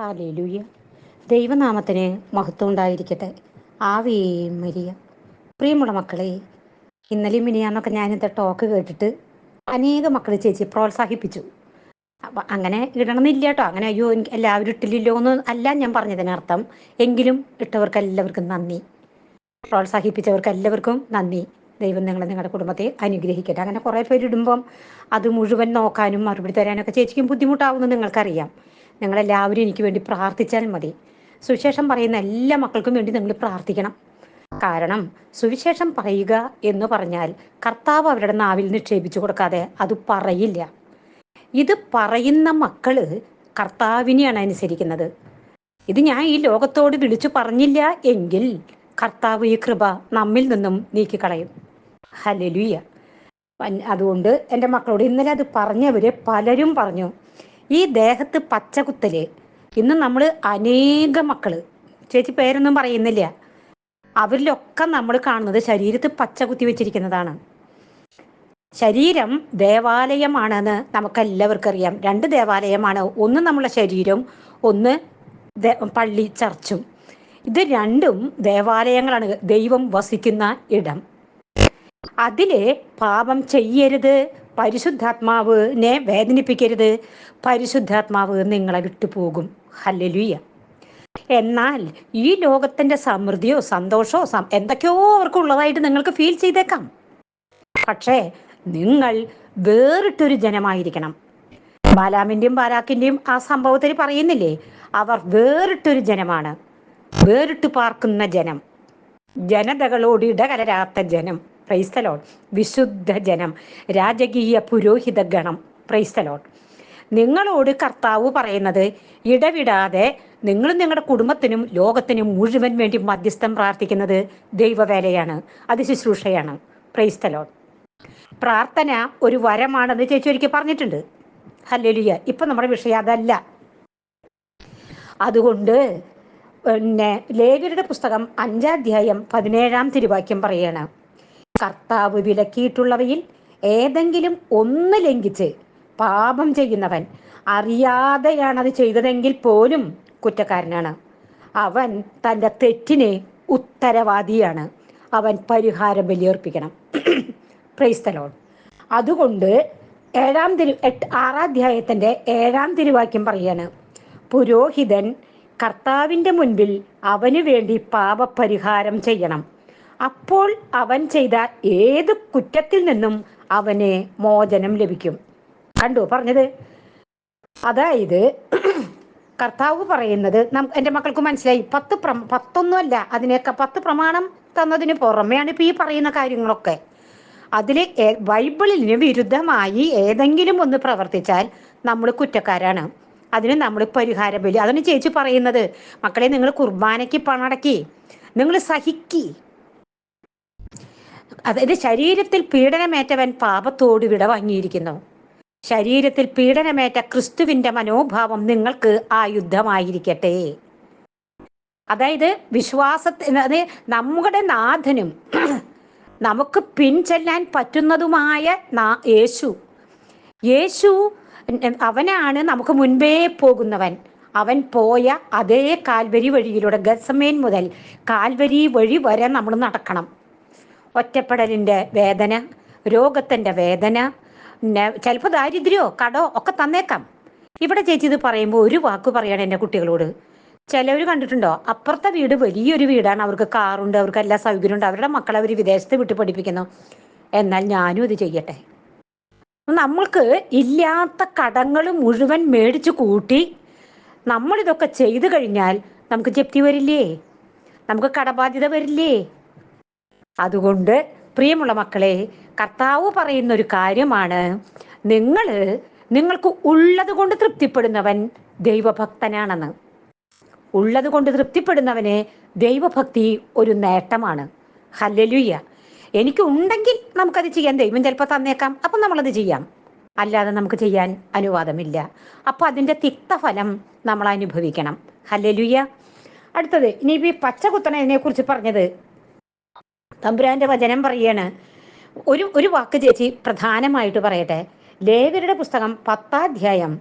Hallelujah. ദൈവനാമത്തിന് മഹത്വം ഉണ്ടായിരിക്കട്ടെ. ആവിയേയും മരിയ. പ്രിയമുള്ള മക്കളെ ഇന്നലെയും മിനിയാന്നൊക്കെ ഞാനിത് ടോക്ക് കേട്ടിട്ട് അനേക മക്കൾ ചേച്ചി പ്രോത്സാഹിപ്പിച്ചു. അങ്ങനെ ഇടണമെന്നില്ല കേട്ടോ അങ്ങനെ അയ്യോ എനിക്ക് എല്ലാവരും ഇട്ടില്ലല്ലോ എന്ന് അല്ല ഞാൻ പറഞ്ഞതിനർത്ഥം എങ്കിലും ഇട്ടവർക്ക് എല്ലാവർക്കും നന്ദി. പ്രോത്സാഹിപ്പിച്ചവർക്ക് എല്ലാവർക്കും നന്ദി. ദൈവം നിങ്ങളെ നിങ്ങളുടെ കുടുംബത്തെ അനുഗ്രഹിക്കട്ടെ. അങ്ങനെ കുറേ പേര് ഇടുമ്പം അത് മുഴുവൻ നോക്കാനും മറുപടി തരാനൊക്കെ ചേച്ചിക്കും ബുദ്ധിമുട്ടാവുമെന്ന് നിങ്ങൾക്കറിയാം. നിങ്ങളെല്ലാവരും എനിക്ക് വേണ്ടി പ്രാർത്ഥിച്ചാൽ മതി. സുവിശേഷം പറയുന്ന എല്ലാ മക്കൾക്കും വേണ്ടി നിങ്ങൾ പ്രാർത്ഥിക്കണം. കാരണം സുവിശേഷം പറയുക എന്ന് പറഞ്ഞാൽ കർത്താവ് അവരുടെ നാവിൽ നിക്ഷേപിച്ചു കൊടുക്കാതെ അത് പറയില്ല. ഇത് പറയുന്ന മക്കൾ കർത്താവിനെയാണ് അനുസരിക്കുന്നത്. ഇത് ഞാൻ ഈ ലോകത്തോട് വിളിച്ചു പറഞ്ഞില്ല എങ്കിൽ കർത്താവ് ഈ കൃപ നമ്മിൽ നിന്നും നീക്കിക്കളയും. ഹലലുയ്യ അതുകൊണ്ട് എന്റെ മക്കളോട് ഇന്നലെ അത് പറഞ്ഞവര് പലരും പറഞ്ഞു. ഈ ദേഹത്ത് പച്ചകുത്തൽ. ഇന്ന് നമ്മൾ അനേക മക്കൾ ചേച്ചി പേരൊന്നും പറയുന്നില്ല. അവരിലൊക്കെ നമ്മൾ കാണുന്നത് ശരീരത്ത് പച്ചകുത്തി വെച്ചിരിക്കുന്നതാണ്. ശരീരം ദേവാലയമാണെന്ന് നമുക്കെല്ലാവർക്കും അറിയാം രണ്ട് ദേവാലയമാണ്. ഒന്ന് നമ്മളെ ശരീരം ഒന്ന് പള്ളി ചർച്ചും. ഇത് രണ്ടും ദേവാലയങ്ങളാണ്. ദൈവം വസിക്കുന്ന ഇടം. അതിലെ പാപം ചെയ്യരുത്. പരിശുദ്ധാത്മാവിനെ വേദനിപ്പിക്കരുത്. പരിശുദ്ധാത്മാവ് നിങ്ങളെ വിട്ടുപോകും. ഹല്ലലുയ്യ എന്നാൽ ഈ ലോകത്തിന്റെ സമൃദ്ധിയോ സന്തോഷമോ എന്തൊക്കെയോ അവർക്കുള്ളതായിട്ട് നിങ്ങൾക്ക് ഫീൽ ചെയ്തേക്കാം. പക്ഷേ നിങ്ങൾ വേറിട്ടൊരു ജനമായിരിക്കണം. ബാലാമിന്റെയും ബാലാക്കിന്റെയും ആ സംഭവത്തിൽ പറയുന്നില്ലേ? അവർ വേറിട്ടൊരു ജനമാണ്. വേറിട്ട് പാർക്കുന്ന ജനം. ജനതകളോട് ഇടകലരാത്ത ജനം. പ്രൈസ്തലോൺ വിശുദ്ധ ജനം രാജകീയ പുരോഹിത ഗണം. പ്രൈസ്തലോൺ നിങ്ങളോട് കർത്താവ് പറയുന്നത് ഇടവിടാതെ നിങ്ങളും നിങ്ങളുടെ കുടുംബത്തിനും ലോകത്തിനും മുഴുവൻ വേണ്ടി മധ്യസ്ഥം പ്രാർത്ഥിക്കുന്നത് ദൈവവേലയാണ് അത് ശുശ്രൂഷയാണ്. പ്രൈസ്തലോൺ പ്രാർത്ഥന ഒരു വരമാണെന്ന് ചേച്ചി ഒരിക്കൽ പറഞ്ഞിട്ടുണ്ട്. ഹല്ലേലിയ. ഇപ്പൊ നമ്മുടെ വിഷയം അതല്ല. അതുകൊണ്ട് പിന്നെ ലേഖരുടെ പുസ്തകം അഞ്ചാധ്യായം പതിനേഴാം തിരുവാക്യം പറയാണ്. കർത്താവ് വിലക്കിയിട്ടുള്ളവയിൽ ഏതെങ്കിലും ഒന്ന് ലംഘിച്ച് പാപം ചെയ്യുന്നവൻ അറിയാതെയാണ് അത് ചെയ്തതെങ്കിൽ പോലും കുറ്റക്കാരനാണ്. അവൻ തന്റെ തെറ്റിനെ ഉത്തരവാദിയാണ്. അവൻ പരിഹാരം ബലിയർപ്പിക്കണം. പ്രൈസ്തലോൺ അതുകൊണ്ട് ഏഴാം തിരു എട്ട് ആറാധ്യായത്തിന്റെ ഏഴാം തിരുവാക്യം പറയാണ് പുരോഹിതൻ കർത്താവിന്റെ മുൻപിൽ അവന് വേണ്ടി പാപപരിഹാരം ചെയ്യണം. അപ്പോൾ അവൻ ചെയ്ത ഏത് കുറ്റത്തിൽ നിന്നും അവന് മോചനം ലഭിക്കും. കണ്ടു? പറഞ്ഞത്? അതായത് കർത്താവ് പറയുന്നത് നം എന്റെ മക്കൾക്ക് മനസ്സിലായി. പത്ത് പ്ര പത്തൊന്നുമല്ല അതിനേക്കാൾ പത്ത് പ്രമാണം തന്നതിന് പുറമെയാണ് ഇപ്പം ഈ പറയുന്ന കാര്യങ്ങളൊക്കെ. അതിൽ ബൈബിളിന് വിരുദ്ധമായി ഏതെങ്കിലും ഒന്ന് പ്രവർത്തിച്ചാൽ നമ്മൾ കുറ്റക്കാരാണ്. അതിന് നമ്മൾ പരിഹാര ബലി അതാണ് ചേച്ചി പറയുന്നത്. മക്കളെ നിങ്ങൾ കുർബാനയ്ക്ക് പണടക്കി നിങ്ങൾ സഹിക്കി. അതായത് ശരീരത്തിൽ പീഡനമേറ്റവൻ പാപത്തോട് വിട വാങ്ങിയിരിക്കുന്നു. ശരീരത്തിൽ പീഡനമേറ്റ ക്രിസ്തുവിന്റെ മനോഭാവം നിങ്ങൾക്ക് ആ യുദ്ധമായിരിക്കട്ടെ. അതായത് വിശ്വാസത്തിന് നമ്മുടെ നാഥനും നമുക്ക് പിൻചെല്ലാൻ പറ്റുന്നതുമായ യേശു. യേശു അവനാണ് നമുക്ക് മുൻപേ പോകുന്നവൻ. അവൻ പോയ അതേ കാൽവരി വഴിയിലൂടെ ഗസമേൻ മുതൽ കാൽവരി വഴി വരെ നമ്മൾ നടക്കണം. ഒറ്റപ്പെടലിന്റെ വേദന രോഗത്തിന്റെ വേദന ചിലപ്പോൾ ദാരിദ്ര്യമോ കടോ ഒക്കെ തന്നേക്കാം. ഇവിടെ ചേച്ചി ഇത് പറയുമ്പോൾ ഒരു വാക്ക് പറയണം എന്റെ കുട്ടികളോട്. ചിലവർ കണ്ടിട്ടുണ്ടോ അപ്പുറത്തെ വീട് വലിയൊരു വീടാണ് അവർക്ക് കാറുണ്ട് അവർക്ക് എല്ലാ സൗകര്യമുണ്ട് അവരുടെ മക്കളെ അവർ വിദേശത്ത് വിട്ട് പഠിപ്പിക്കുന്നു. എന്നാൽ ഞാനും ഇത് ചെയ്യട്ടെ. നമ്മൾക്ക് ഇല്ലാത്ത കടങ്ങൾ മുഴുവൻ മേടിച്ചു കൂട്ടി നമ്മളിതൊക്കെ ചെയ്തു കഴിഞ്ഞാൽ നമുക്ക് ജപ്തി വരില്ലേ? നമുക്ക് കടബാധ്യത വരില്ലേ? അതുകൊണ്ട് പ്രിയമുള്ള മക്കളെ കർത്താവ് പറയുന്ന ഒരു കാര്യമാണ്. നിങ്ങൾ നിങ്ങൾക്ക് ഉള്ളത് കൊണ്ട് തൃപ്തിപ്പെടുന്നവൻ ദൈവഭക്തനാണെന്ന്. ഉള്ളത് കൊണ്ട് തൃപ്തിപ്പെടുന്നവന് ദൈവഭക്തി ഒരു നേട്ടമാണ്. ഹല്ലലുയ്യ എനിക്ക് ഉണ്ടെങ്കിൽ നമുക്കത് ചെയ്യാൻ ദൈവം ചിലപ്പോൾ തന്നേക്കാം. അപ്പം നമ്മളത് ചെയ്യാം. അല്ലാതെ നമുക്ക് ചെയ്യാൻ അനുവാദമില്ല. അപ്പം അതിന്റെ തിക്തഫലം നമ്മൾ അനുഭവിക്കണം. ഹല്ലലുയ്യ അടുത്തത് ഇനി ഈ പച്ച കുത്തണതിനെ കുറിച്ച് പറഞ്ഞത് തമ്പുരാന്റെ വചനം പറയാണ്. ഒരു ഒരു വാക്ക് ചേച്ചി പ്രധാനമായിട്ട് പറയട്ടെ. ലേഖരുടെ പുസ്തകം പത്താധ്യായം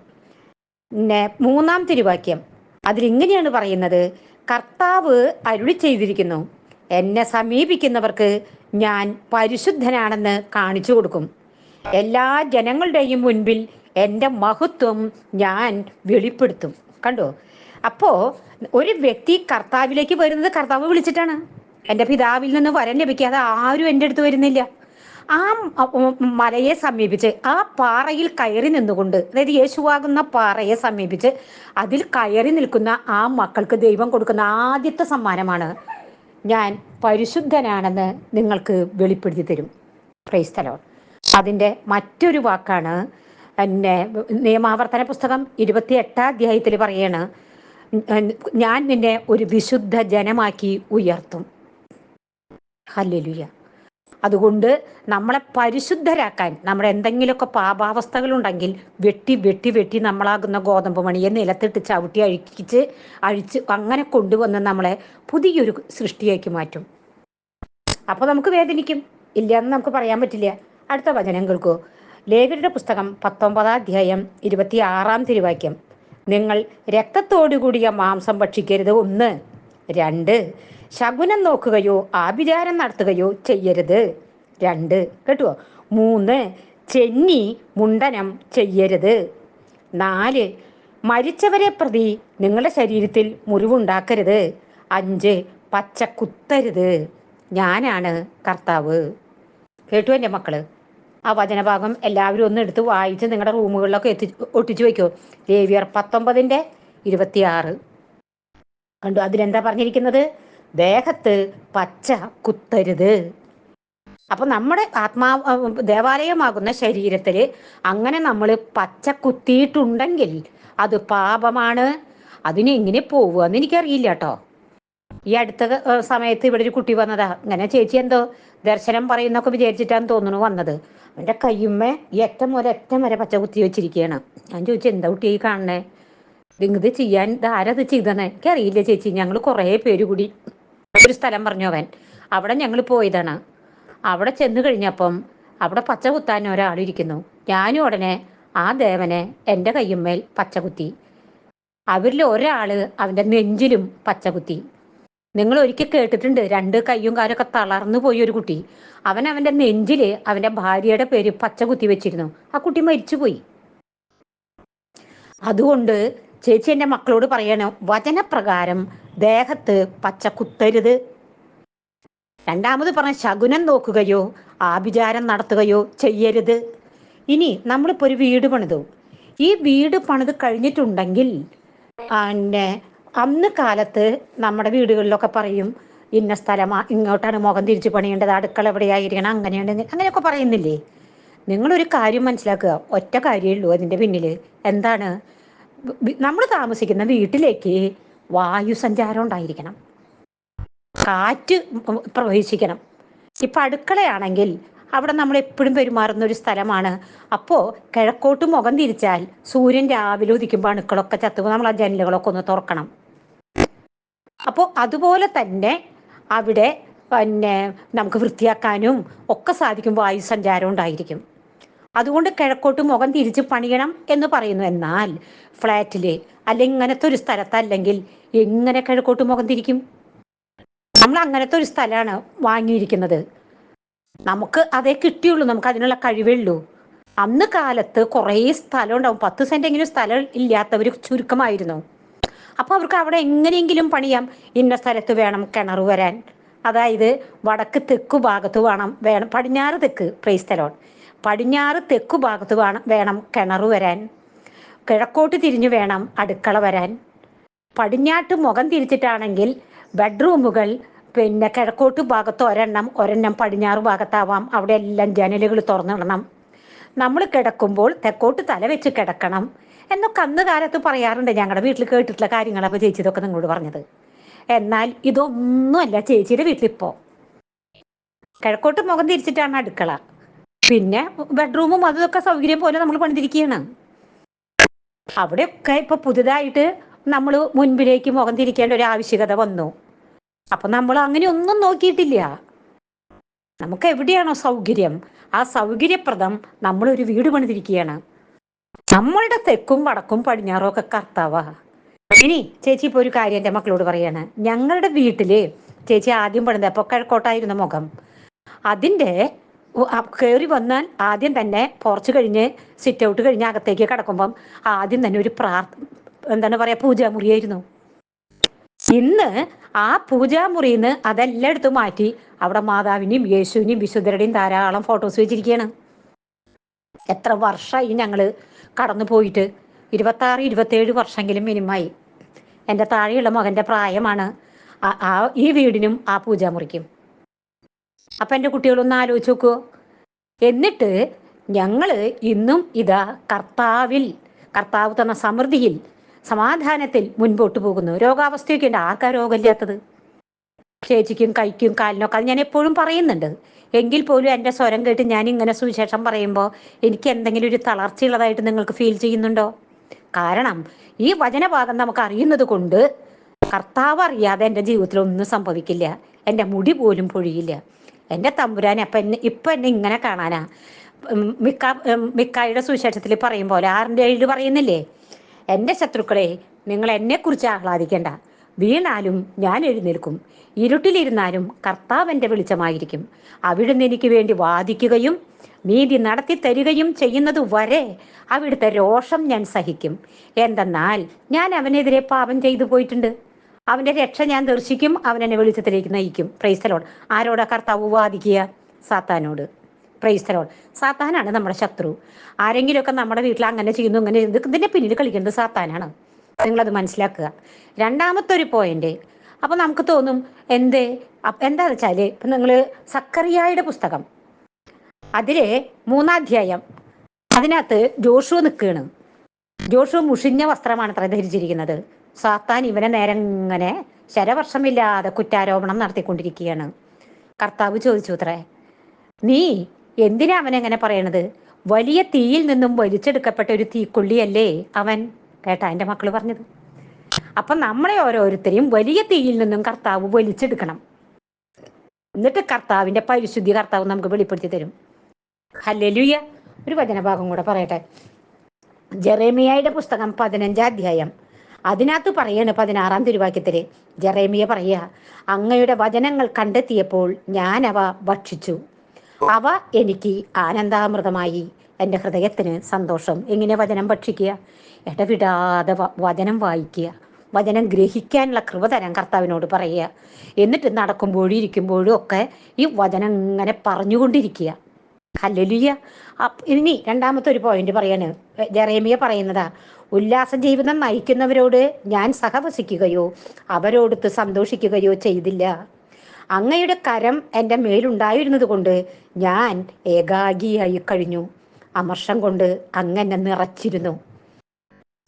പിന്നെ മൂന്നാം തിരുവാക്യം. അതിലിങ്ങനെയാണ് പറയുന്നത്? കർത്താവ് അരുളി ചെയ്തിരിക്കുന്നു. എന്നെ സമീപിക്കുന്നവർക്ക് ഞാൻ പരിശുദ്ധനാണെന്ന് കാണിച്ചു കൊടുക്കും. എല്ലാ ജനങ്ങളുടെയും മുൻപിൽ എന്റെ മഹത്വം ഞാൻ വെളിപ്പെടുത്തും. കണ്ടോ? അപ്പോ ഒരു വ്യക്തി കർത്താവിലേക്ക് വരുന്നത് കർത്താവ് വിളിച്ചിട്ടാണ്. എന്റെ പിതാവിൽ നിന്ന് വരം ലഭിക്കാതെ ആരും എന്റെ അടുത്ത് വരുന്നില്ല. ആ മലയെ സമീപിച്ച് ആ പാറയിൽ കയറി നിന്നുകൊണ്ട് അതായത് യേശുവാകുന്ന പാറയെ സമീപിച്ച് അതിൽ കയറി നിൽക്കുന്ന ആ മക്കൾക്ക് ദൈവം കൊടുക്കുന്ന ആദ്യത്തെ സമ്മാനമാണ് ഞാൻ പരിശുദ്ധനാണെന്ന് നിങ്ങൾക്ക് വെളിപ്പെടുത്തി തരും. ക്രൈസ്തലോൺ അതിന്റെ മറ്റൊരു വാക്കാണ് എന്നെ നിയമാവർത്തന പുസ്തകം ഇരുപത്തി എട്ടാം അധ്യായത്തിൽ പറയാണ് ഞാൻ നിന്നെ ഒരു വിശുദ്ധ ജനമാക്കി ഉയർത്തും. ഹല്ലുയ അതുകൊണ്ട് നമ്മളെ പരിശുദ്ധരാക്കാൻ നമ്മുടെ എന്തെങ്കിലുമൊക്കെ പാപാവസ്ഥകളുണ്ടെങ്കിൽ വെട്ടി വെട്ടി വെട്ടി നമ്മളാകുന്ന ഗോതമ്പ് മണിയെ നിലത്തിട്ട് ചവിട്ടി അഴിക്കിച്ച് അഴിച്ച് അങ്ങനെ കൊണ്ടുവന്ന് നമ്മളെ പുതിയൊരു സൃഷ്ടിയാക്കി മാറ്റും. അപ്പോൾ നമുക്ക് വേദനിക്കും. ഇല്ല എന്ന് നമുക്ക് പറയാൻ പറ്റില്ല. അടുത്ത വചനം കേൾക്കൂ. ലേഖരുടെ പുസ്തകം പത്തൊമ്പതാം അധ്യായം ഇരുപത്തി ആറാം തിരുവാക്യം. നിങ്ങൾ രക്തത്തോടുകൂടിയ മാംസം ഭക്ഷിക്കരുത്. ഒന്ന്. രണ്ട്. ശകുനം നോക്കുകയോ ആഭിചാരം നടത്തുകയോ ചെയ്യരുത്. രണ്ട് കേട്ടോ മൂന്ന് ചെന്നി മുണ്ടനം ചെയ്യരുത്. നാല് മരിച്ചവരെ പ്രതി നിങ്ങളുടെ ശരീരത്തിൽ മുറിവുണ്ടാക്കരുത്. അഞ്ച് പച്ച കുത്തരുത്. ഞാനാണ് കർത്താവ്. കേട്ടു എന്റെ മക്കൾ. ആ വചനഭാഗം എല്ലാവരും ഒന്ന് എടുത്ത് വായിച്ച് നിങ്ങളുടെ റൂമുകളിലൊക്കെ എത്തി ഒട്ടിച്ചു വയ്ക്കോ ലേവിയർ പത്തൊമ്പതിന്റെ ഇരുപത്തിയാറ്. കണ്ടു അതിലെന്താ പറഞ്ഞിരിക്കുന്നത്? ദേഹത്ത് പച്ച കുത്തരുത്. അപ്പൊ നമ്മുടെ ആത്മാ ദേവാലയമാകുന്ന ശരീരത്തിൽ അങ്ങനെ നമ്മൾ പച്ച കുത്തിയിട്ടുണ്ടെങ്കിൽ അത് പാപമാണ്. അതിന് എങ്ങനെ പോവുക എന്ന് എനിക്കറിയില്ല കേട്ടോ ഈ അടുത്ത സമയത്ത് ഇവിടെ ഒരു കുട്ടി വന്നതാ. ഇങ്ങനെ ചേച്ചി എന്തോ ദർശനം പറയുന്നൊക്കെ വിചാരിച്ചിട്ടാന്ന് തോന്നുന്നു വന്നത്. അവന്റെ കയ്യുമ്മേ ഈ അറ്റം മുതൽ അറ്റം വരെ പച്ച കുത്തി വെച്ചിരിക്കുകയാണ് ഞാൻ ചോദിച്ചു എന്താ കുട്ടി കാണണേ ഇത് ചെയ്യാൻ ഇത് ആരത് ചെയ്തതെന്ന് എനിക്കറിയില്ല ചേച്ചി. ഞങ്ങൾ കുറേ പേര് കൂടി ഒരു സ്ഥലം പറഞ്ഞു അവൻ അവിടെ ഞങ്ങൾ പോയതാണ്. അവിടെ ചെന്ന് കഴിഞ്ഞപ്പം അവിടെ പച്ച കുത്താൻ ഒരാളിരിക്കുന്നു ഞാനും ഉടനെ ആ ദേവനെ എന്റെ കയ്യുമ്മേൽ പച്ച കുത്തി. അവരിൽ ഒരാൾ അവന്റെ നെഞ്ചിലും പച്ച കുത്തി. നിങ്ങൾ ഒരിക്കൽ കേട്ടിട്ടുണ്ട് രണ്ട് കയ്യും കാലൊക്കെ തളർന്നു പോയി ഒരു കുട്ടി. അവൻ അവന്റെ നെഞ്ചിൽ അവന്റെ ഭാര്യയുടെ പേര് പച്ച കുത്തി വെച്ചിരുന്നു. ആ കുട്ടി മരിച്ചുപോയി. അതുകൊണ്ട് ചേച്ചി എന്റെ മക്കളോട് പറയണം വചനപ്രകാരം ദേഹത്ത് പച്ച കുത്തരുത് രണ്ടാമത് പറഞ്ഞ ശകുനം നോക്കുകയോ ആഭിചാരം നടത്തുകയോ ചെയ്യരുത്. ഇനി നമ്മളിപ്പോൾ ഒരു വീട് പണിതു. ഈ വീട് പണിത് കഴിഞ്ഞിട്ടുണ്ടെങ്കിൽ പിന്നെ അന്ന് കാലത്ത് നമ്മുടെ വീടുകളിലൊക്കെ പറയും ഇന്ന സ്ഥലമാ ഇങ്ങോട്ടാണ് മുഖം തിരിച്ച് പണിയേണ്ടത് അടുക്കള എവിടെയായിരിക്കണം അങ്ങനെയാണ് അങ്ങനെയൊക്കെ പറയുന്നില്ലേ? നിങ്ങളൊരു കാര്യം മനസ്സിലാക്കുക. ഒറ്റ കാര്യമേ ഉള്ളൂ അതിന്റെ പിന്നിൽ എന്താണ്? നമ്മൾ താമസിക്കുന്ന വീട്ടിലേക്ക് വായു സഞ്ചാരം ഉണ്ടായിരിക്കണം കാറ്റ് പ്രവേശിക്കണം ഇപ്പം അടുക്കളയാണെങ്കിൽ അവിടെ നമ്മൾ എപ്പോഴും പെരുമാറുന്ന ഒരു സ്ഥലമാണ്. അപ്പോൾ കിഴക്കോട്ട് മുഖം തിരിച്ചാൽ സൂര്യൻ രാവിലെ ഉദിക്കുമ്പോൾ അണുക്കളൊക്കെ ചത്തുമ്പോൾ നമ്മൾ ആ ജനലുകളൊക്കെ ഒന്ന് തുറക്കണം. അപ്പോൾ അതുപോലെ തന്നെ അവിടെ പിന്നെ നമുക്ക് വൃത്തിയാക്കാനും ഒക്കെ സാധിക്കും വായു സഞ്ചാരം ഉണ്ടായിരിക്കും അതുകൊണ്ട് കിഴക്കോട്ട് മുഖം തിരിച്ച് പണിയണം എന്ന് പറയുന്നു. എന്നാൽ ഫ്ലാറ്റിൽ അല്ലെങ്കിൽ ഇങ്ങനത്തെ ഒരു സ്ഥലത്തല്ലെങ്കിൽ എങ്ങനെ കിഴക്കോട്ട് മുഖം തിരിക്കും? നമ്മൾ അങ്ങനത്തെ ഒരു സ്ഥലമാണ് വാങ്ങിയിരിക്കുന്നത്. നമുക്ക് അതേ കിട്ടിയുള്ളൂ. നമുക്ക് അതിനുള്ള കഴിവുള്ളൂ അന്ന് കാലത്ത് കുറേ സ്ഥലം ഉണ്ടാവും. പത്ത് സെന്റെങ്കിലും സ്ഥലം ഇല്ലാത്തവർ ചുരുക്കമായിരുന്നു. അപ്പോൾ അവർക്ക് അവിടെ എങ്ങനെയെങ്കിലും പണിയാം. ഇന്ന സ്ഥലത്ത് വേണം കിണർ വരാൻ. അതായത് വടക്ക് തെക്ക് ഭാഗത്ത് വേണം. വേണം പടിഞ്ഞാറ് തെക്ക് പ്രൈസ് പ്രൈസ്തലോൺ പടിഞ്ഞാറ് തെക്കു ഭാഗത്ത് വേണം കിണർ വരാൻ. കിഴക്കോട്ട് തിരിഞ്ഞു വേണം അടുക്കള വരാൻ. പടിഞ്ഞാട്ട് മുഖം തിരിച്ചിട്ടാണെങ്കിൽ ബെഡ്റൂമുകൾ പിന്നെ കിഴക്കോട്ട് ഭാഗത്ത് ഒരെണ്ണം ഒരെണ്ണം പടിഞ്ഞാറ് ഭാഗത്താവാം. അവിടെ എല്ലാം ജനലുകൾ തുറന്നിടണം നമ്മൾ കിടക്കുമ്പോൾ തെക്കോട്ട് തല വെച്ച് കിടക്കണം എന്നൊക്കെ അന്ന് കാലത്ത് പറയാറുണ്ട്. ഞങ്ങളുടെ വീട്ടിൽ കേട്ടിട്ടുള്ള കാര്യങ്ങളപ്പോൾ ചേച്ചി നിങ്ങളോട് പറഞ്ഞത്. എന്നാൽ ഇതൊന്നുമല്ല ചേച്ചിയുടെ വീട്ടിലിപ്പോൾ കിഴക്കോട്ട് മുഖം തിരിച്ചിട്ടാണ് അടുക്കള. പിന്നെ ബെഡ്റൂമും അതൊക്കെ സൗകര്യം പോലെ നമ്മൾ പണിതിരിക്കുകയാണ്. അവിടെയൊക്കെ ഇപ്പൊ പുതുതായിട്ട് നമ്മൾ മുൻപിലേക്ക് മുഖം തിരിക്കേണ്ട ഒരു ആവശ്യകത വന്നു. അപ്പൊ നമ്മൾ അങ്ങനെ ഒന്നും നോക്കിയിട്ടില്ല. നമുക്ക് എവിടെയാണോ സൗകര്യം? ആ സൗകര്യപ്രദം നമ്മൾ ഒരു വീട് പണിതിരിക്കുകയാണ്. നമ്മളുടെ തെക്കും വടക്കും പടിഞ്ഞാറും ഒക്കെ കർത്താവാ. ഇനി ചേച്ചി ഇപ്പൊ ഒരു കാര്യം എന്റെ മക്കളോട് പറയാണ്. ഞങ്ങളുടെ വീട്ടിൽ ചേച്ചി ആദ്യം പണിത്. അപ്പോൾ കിഴക്കോട്ടായിരുന്ന മുഖം. അതിന്റെ കയറി വന്നാൽ ആദ്യം തന്നെ പുറച്ച് കഴിഞ്ഞ് സിറ്റ് ഔട്ട് കഴിഞ്ഞ് അകത്തേക്ക് കിടക്കുമ്പം ആദ്യം തന്നെ ഒരു പ്രാർത്ഥ എന്താണ് പറയുക പൂജാമുറിയായിരുന്നു. ഇന്ന് ആ പൂജാമുറിയിൽ നിന്ന് അതെല്ലായിടത്തും മാറ്റി അവിടെ മാതാവിനെയും യേശുവിനെയും വിശുദ്ധരുടെയും ധാരാളം ഫോട്ടോസ് വെച്ചിരിക്കുകയാണ്. എത്ര വർഷമായി ഞങ്ങൾ കടന്നു പോയിട്ട്. ഇരുപത്താറ് ഇരുപത്തേഴ് വർഷമെങ്കിലും മിനിമായി എന്റെ താഴെയുള്ള മകന്റെ പ്രായമാണ് ആ ഈ വീടിനും ആ പൂജാമുറിക്കും. അപ്പം എന്റെ കുട്ടികളൊന്ന് ആലോചിച്ച് നോക്കുമോ എന്നിട്ട് ഞങ്ങൾ ഇന്നും ഇതാ കർത്താവിൽ കർത്താവ് തന്ന സമൃദ്ധിയിൽ സമാധാനത്തിൽ മുൻപോട്ട് പോകുന്നു. രോഗാവസ്ഥയൊക്കെ ഉണ്ട്. ആർക്കാ രോഗമില്ലാത്തത്? ചേച്ചിക്കും കൈക്കും കാലിനൊക്കെ അത് ഞാൻ എപ്പോഴും പറയുന്നുണ്ട്. എങ്കിൽ പോലും എന്റെ സ്വരം കേട്ട് ഞാൻ ഇങ്ങനെ സുവിശേഷം പറയുമ്പോൾ എനിക്ക് എന്തെങ്കിലും ഒരു തളർച്ചയുള്ളതായിട്ട് നിങ്ങൾക്ക് ഫീൽ ചെയ്യുന്നുണ്ടോ? കാരണം ഈ വചനഭാഗം നമുക്ക് അറിയുന്നത് കൊണ്ട് കർത്താവ് അറിയാതെ എന്റെ ജീവിതത്തിൽ ഒന്നും സംഭവിക്കില്ല. എന്റെ മുടി പോലും പൊഴിയില്ല. എന്റെ തമ്പുരാനെ അപ്പം എന്നെ ഇപ്പം എന്നെ ഇങ്ങനെ കാണാനാ. മിക്ക മിക്കായുടെ സുവിശേഷത്തിൽ പറയും പോലെ ആറിന്റെ ഏഴ് പറയുന്നില്ലേ? എന്റെ ശത്രുക്കളെ നിങ്ങൾ എന്നെക്കുറിച്ച് ആഹ്ലാദിക്കേണ്ട. വീണാലും ഞാൻ എഴുന്നേൽക്കും. ഇരുട്ടിലിരുന്നാലും കർത്താവ് എന്റെ വെളിച്ചമായിരിക്കും. അവിടുന്ന് എനിക്ക് വേണ്ടി വാദിക്കുകയും നീതി നടത്തി തരികയും ചെയ്യുന്നത് വരെ അവിടുത്തെ രോഷം ഞാൻ സഹിക്കും. എന്തെന്നാൽ ഞാൻ അവനെതിരെ പാപം ചെയ്തു പോയിട്ടുണ്ട്. അവന്റെ രക്ഷ ഞാൻ ദർശിക്കും അവൻ എന്നെ വെളിച്ചത്തിലേക്ക് നയിക്കും. പ്രൈസ്തലോട് ആരോടാ കർത്താവ് വാദിക്കുക? സാത്താനോട്. പ്രൈസ്തലോൺ സാത്താനാണ് നമ്മുടെ ശത്രു. ആരെങ്കിലുമൊക്കെ നമ്മുടെ വീട്ടിൽ അങ്ങനെ ചെയ്യുന്നു അങ്ങനെ ഇതിന്റെ പിന്നിൽ കളിക്കുന്നത് സാത്താനാണ്. നിങ്ങളത് മനസ്സിലാക്കുക. രണ്ടാമത്തെ ഒരു പോയിന്റ് അപ്പൊ നമുക്ക് തോന്നും എന്തേ? എന്താ വെച്ചാൽ ഇപ്പൊ നിങ്ങൾ സക്കറിയായുടെ പുസ്തകം. അതിലെ മൂന്നാധ്യായം. അതിനകത്ത് ജോഷു നിൽക്കുകയാണ്. ജോഷു മുഷിഞ്ഞ വസ്ത്രമാണ് അത്ര ധരിച്ചിരിക്കുന്നത്. സാത്താൻ ഇവനെ നേരെ ഇങ്ങനെ ശരവർഷമില്ലാതെ കുറ്റാരോപണം നടത്തിക്കൊണ്ടിരിക്കുകയാണ്. കർത്താവ് ചോദിച്ചു അത്രേ നീ എന്തിനാ അവനെങ്ങനെ പറയണത്? വലിയ തീയിൽ നിന്നും വലിച്ചെടുക്കപ്പെട്ട ഒരു തീക്കൊള്ളിയല്ലേ അവൻ? കേട്ടാ എന്റെ മക്കൾ പറഞ്ഞത്. അപ്പൊ നമ്മളെ ഓരോരുത്തരെയും വലിയ തീയിൽ നിന്നും കർത്താവ് വലിച്ചെടുക്കണം. എന്നിട്ട് കർത്താവിന്റെ പരിശുദ്ധി കർത്താവ് നമുക്ക് വെളിപ്പെടുത്തി തരും. ഹല്ലേലൂയ. ഒരു വചനഭാഗം കൂടെ പറയട്ടെ. ജെറേമിയയുടെ പുസ്തകം പതിനഞ്ചാം അധ്യായം. അതിനകത്ത് പറയാണ് പതിനാറാം തിരുവാക്യത്തിൽ. ജറേമിയ പറയുക അങ്ങയുടെ വചനങ്ങൾ കണ്ടെത്തിയപ്പോൾ ഞാൻ അവ ഭക്ഷിച്ചു. അവ എനിക്ക് ആനന്ദാമൃതമായി. എന്റെ ഹൃദയത്തിന് സന്തോഷം. എങ്ങനെ വചനം ഭക്ഷിക്കുക? ഇടവിടാതെ വചനം വായിക്കുക. വചനം ഗ്രഹിക്കാനുള്ള കൃപ തരാൻ കർത്താവിനോട് പറയുക. എന്നിട്ട് നടക്കുമ്പോഴും ഇരിക്കുമ്പോഴും ഒക്കെ ഈ വചനം ഇങ്ങനെ പറഞ്ഞുകൊണ്ടിരിക്കുക. ഹല്ലലിയ. ഇനി രണ്ടാമത്തെ ഒരു പോയിന്റ് പറയാണ് ജെറേമിയ പറയുന്നതാ ഉല്ലാസ ജീവിതം നയിക്കുന്നവരോട് ഞാൻ സഹവസിക്കുകയോ അവരോടൊത്ത് സന്തോഷിക്കുകയോ ചെയ്തില്ല. അങ്ങയുടെ കരം എന്റെ മേലുണ്ടായിരുന്നത് കൊണ്ട് ഞാൻ ഏകാഗിയായി കഴിഞ്ഞു. അമർഷം കൊണ്ട് അങ്ങനെ നിറച്ചിരുന്നു.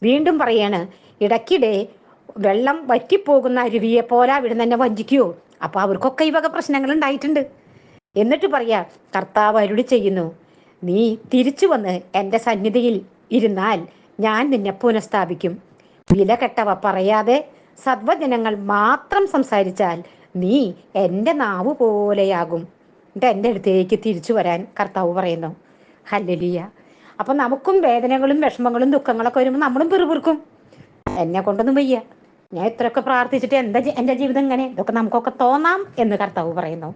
വീണ്ടും പറയാണ് ഇടയ്ക്കിടെ വെള്ളം വറ്റിപ്പോകുന്ന അരുവിയെ പോലെ അവിടെ തന്നെ വഞ്ചിക്കുവോ അപ്പൊ അവർക്കൊക്കെ ഈ വക പ്രശ്നങ്ങൾ ഉണ്ടായിട്ടുണ്ട്. എന്നിട്ട് പറയാ കർത്താവ് അരുളി ചെയ്യുന്നു നീ തിരിച്ചു വന്ന് എന്റെ സന്നിധിയിൽ ഇരുന്നാൽ ഞാൻ നിന്നെ പുനഃസ്ഥാപിക്കും. വില കെട്ടവ പറയാതെ സദ്വജനങ്ങൾ മാത്രം സംസാരിച്ചാൽ നീ എന്റെ നാവ് പോലെയാകും. എന്നിട്ട് എന്റെ അടുത്തേക്ക് തിരിച്ചു വരാൻ കർത്താവ് പറയുന്നു. ഹല്ലലിയ. അപ്പൊ നമുക്കും വേദനകളും വിഷമങ്ങളും ദുഃഖങ്ങളൊക്കെ വരുമ്പോൾ നമ്മളും പിറുപിറുക്കും. എന്നെ കൊണ്ടൊന്നും വയ്യ. ഞാൻ ഇത്രയൊക്കെ പ്രാർത്ഥിച്ചിട്ട് എന്താ എന്റെ ജീവിതം ഇങ്ങനെ? ഇതൊക്കെ നമുക്കൊക്കെ തോന്നാം എന്ന് കർത്താവ് പറയുന്നു.